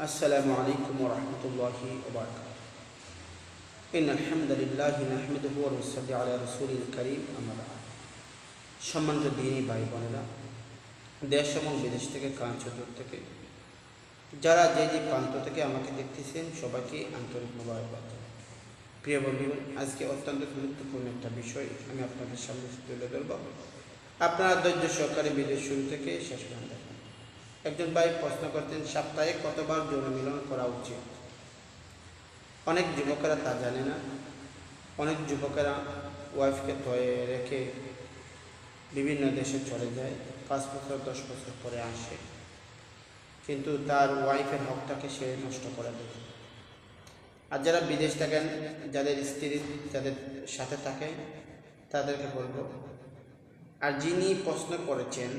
السلام عليكم ورحمة الله وبركاته إن الحمد لله نحمده ونصلي على رسوله الكريم أما بعد সম্মানিত দিনী ভাই বোনেরা দেশ এবং বিদেশ থেকে কাঞ্চদূর থেকে যারা যে যে প্রান্ত থেকে আমাকে দেখতেছেন সবাইকে আন্তরিক মোবারকবাদ প্রিয় বন্ধুগণ আজকে অত্যন্ত গুরুত্বপূর্ণ একটা বিষয় আমি আপনাদের সামনে তুলে ধরব আপনারা ধৈর্য সহকারে বিদেশ শুরু থেকে শেষ পর্যন্ত দেখেন একজন ভাই প্রশ্ন করতেন, সপ্তাহে কতবার যৌন মিলন করা উচিত? অনেক যুবকেরা তা জানে না। অনেক যুবকেরা ওয়াইফকে ধয়ে রেখে বিভিন্ন দেশে চলে যায়, পাঁচ বছর, দশ বছর পরে আসে। কিন্তু তার ওয়াইফের হকটাকে সে নষ্ট করে দেয়। আর যারা বিদেশ থাকেন, যাদের স্ত্রী যাদের সাথে থাকে, তাদেরকে বলব, আর যিনি প্রশ্ন করেছেন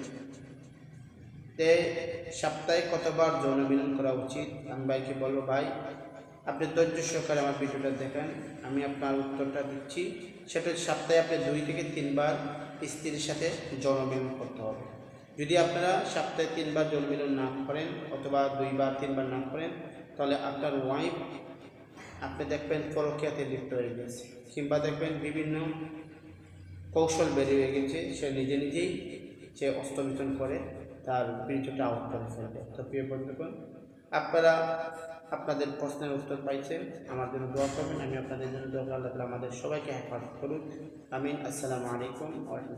যে সপ্তাহে কতবার যৌন মিলন করা উচিত? আমি ভাইকে বলব, ভাই, আপনি ধৈর্য সহকারে আমার ভিডিওটা দেখেন। আমি আপনার উত্তরটা দিচ্ছি। সেটা সপ্তাহে আপনি দুই থেকে তিনবার স্ত্রীর সাথে যৌন মিলন করতে হবে। যদি আপনারা সপ্তাহে তিনবার যৌন মিলন না করেন অথবা দুইবার, তিনবার না করেন, তাহলে আপনার ওয়াইফ আপনি দেখবেন পরকিয়াতে লিপ্ত হয়ে গেছে। কিংবা দেখবেন বিভিন্ন কৌশল বেরিয়ে গেছে, সে নিজে নিজেই সে অস্তমিতন করে তার বীর্যটা আউট করে ফেলবে তো প্রিয় বন্ধুগণ, আপনারা আপনাদের প্রশ্নের উত্তর পাইছেন, আমার জন্য দোয়া করবেন, আমি আপনাদের জন্য দোয়া আল্লাহ আমাদের সবাইকে হেফাজত করুন আমিন। আসসালামু আলাইকুম।